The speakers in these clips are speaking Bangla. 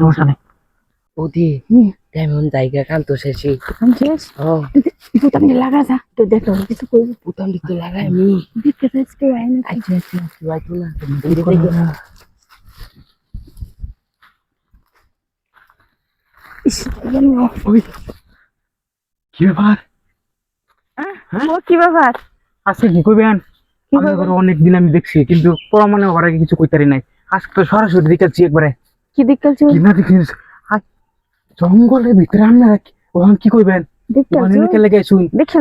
সমস্যা নেই। শেষে। ও। লাগা যা। তো দেখো কিছু লাগাই আমি দেখতে আচ্ছা আচ্ছা আচ্ছা না। কি ব্যাপার? ও কি ব্যাপার? আজকে কি কইবেন কি আমি অনেক দিন আমি দেখছি কিন্তু প্রমাণে ওর আগে কিছু কইতারি নাই। আজকে তো সরাসরি দেখাচ্ছি একবারে। কি দেখতেছো কি না দেখি আই, জঙ্গলের ভিতরে কি- ওখানে কি কইবেন? ওখানে নিকে লেগে শুন দেখছ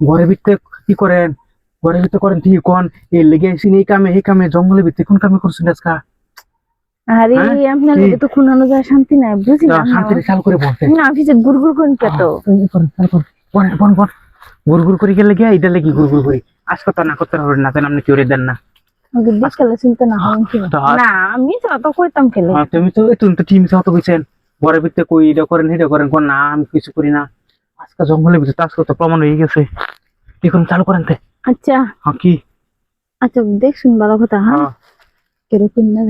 ঘরের ভিতরে কি করেন? ঘরের ভিতরে করেন ঠিক কোন? এই লেগে আইসিন এই কামে এই কামে জঙ্গলের ভিতরে কোন কামে করছেন আজকা? আরে হ্যাঁ? আপনার? লোকে তো খুনানো যায় শান্তি নাই বুঝি না শান্তিতে চাল করে বলতে। না অফিসে গুড়গুড় করেন কে তো? পরে পর পর গুড় গুড় করে গেলে গিয়া এটা লেগে গুড় গুড় করি আজ কথা না করতে হবে না তেন আপনি কেউ দেন না। আমাকে দেখলে চিন্তা না কি না আমি তো অত কইতাম খেলে আর তুমি তো তুমি তো টিম তো কইছেন। ঘরের ভিতরে কই এটা করেন এটা করেন কোন না আমি কিছু করি না। আজকে জঙ্গলের ভিতরে তো আজকে তো প্রমাণ হয়ে গেছে। এখন চালু করেন তে। আচ্ছা। হ্যাঁ কি? আচ্ছা দেখছুন ভালো কথা হ্যাঁ? হ্যাঁ। কীরকম না?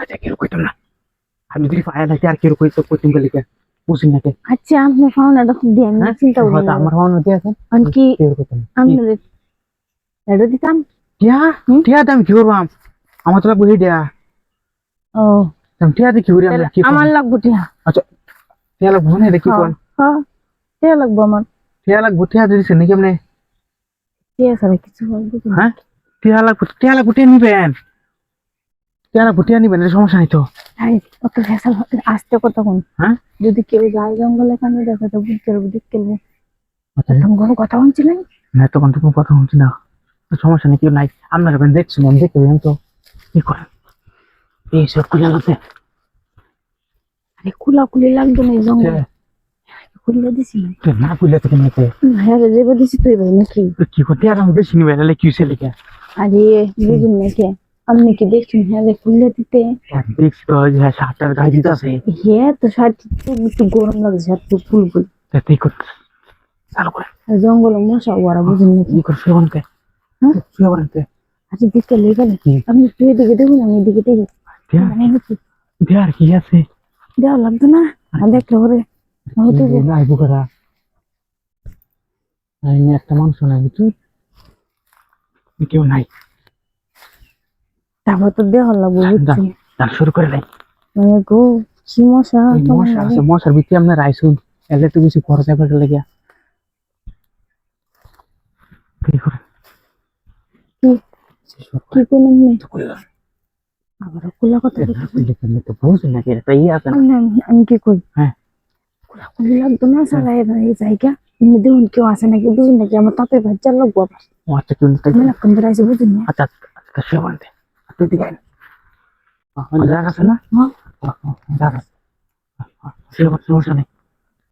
আচ্ছা কেউ কইতাম না। আমি যদি লাগে আর কেউ কইতো কইতাম গেলে কে? বুঝি না কে? আচ্ছা আপনি ফাউন এটা খুব দিয়ে আমি? চিন্তা করি। হয়তো আমার কি? এটা দিতাম? টিয়া? টিয়া দাম কি করবাম আমার তো লাগবে টিয়া ও দাম টিয়া দিয়ে কি করি আমরা কি আমার লাগবো টিয়া। টিয়া লাগবো না কি কোন হ্যাঁ টিয়া লাগবো আমার টিয়া লাগবো টিয়া দিয়েছেন নাকি আপনি টিয়া ছাড়া কিছু লাগবে হ্যাঁ টিয়া লাগবো টিয়া লাগবো টিয়া নিবেন টিয়া লাগবো টিয়া নিবেন সমস্যা নাই তো। অত ভেসাল আসতে কথা কোন হ্যাঁ? যদি কেউ যায় জঙ্গলে কানে দেখে তো বুঝতে পারব দেখতে পারব আচ্ছা। তখন কোনো কথা বলছিলেন না তখন তো কোনো কথা হচ্ছে না। সমস্যা নেই কেউ নাই। আপনার কাছে দেখছি আমি দেখতে পেলাম তো কি করেন এই সব খুলে গেছে আরে কুলা কুলি লাগবে না এই জঙ্গল? খুলে দিছি না খুলে তো কেন হ্যাঁ রে দিছি তুই ভাই নাকি? কি করতে আর আমি বেশি নিবে তাহলে কি হয়েছে লেখা আরে বুঝুন নাকি আপনি কি দেখছেন? হ্যাঁ রে খুলে দিতে। দেখছি তো হ্যাঁ সাতটার গায়ে দিতে আছে। হ্যাঁ তো শার্ট একটু গরম লাগছে শার্ট তাই করতে চালু করে। জঙ্গল মশা ওরা বুঝুন নাকি কি করে শুয়ে বলতে হ্যাঁ? শুয়ে আচ্ছা লেগে কি? আপনি এদিকে দেখুন আমি এদিকে দেখি। হচ্ছে দেয়ার কি আছে? দেওয়া লাগতো না। আর দেখলে ওরে নাই বুকারা। নাই একটা মানুষ নাই বুঝছি? কেউ নাই। তারপর তো দেওয়া লাগবো বুঝছি। শুরু করে নাই মানে গো কি মশা মশা আছে মশার ভিতরে আপনার রাইসুন। এলে তো বেশি খরচ হবে লেগে। কি করে কি কি করলাম নে তো করলাম আবার কুলা কথা বলছি। তো বুঝি না কি একটা ইয়ে আছে না। আমি আমি- আমি কি করি? হ্যাঁ। কুলা কুলি লাগতো না সারা এই জায়গা। এমনি দেখুন কেউ আসে নাকি? বুঝুন নাকি আমার তাতে বাচ্চা লাগবো আবার। ও আচ্ছা কেউ তাই আমি লাগতাম ধরে আসে বুঝুন না। আচ্ছা আচ্ছা সে বলতে তুই দিকে আয়। জায়গা আছে না? হ্যাঁ। জায়গা আছে। সে সমস্যা নেই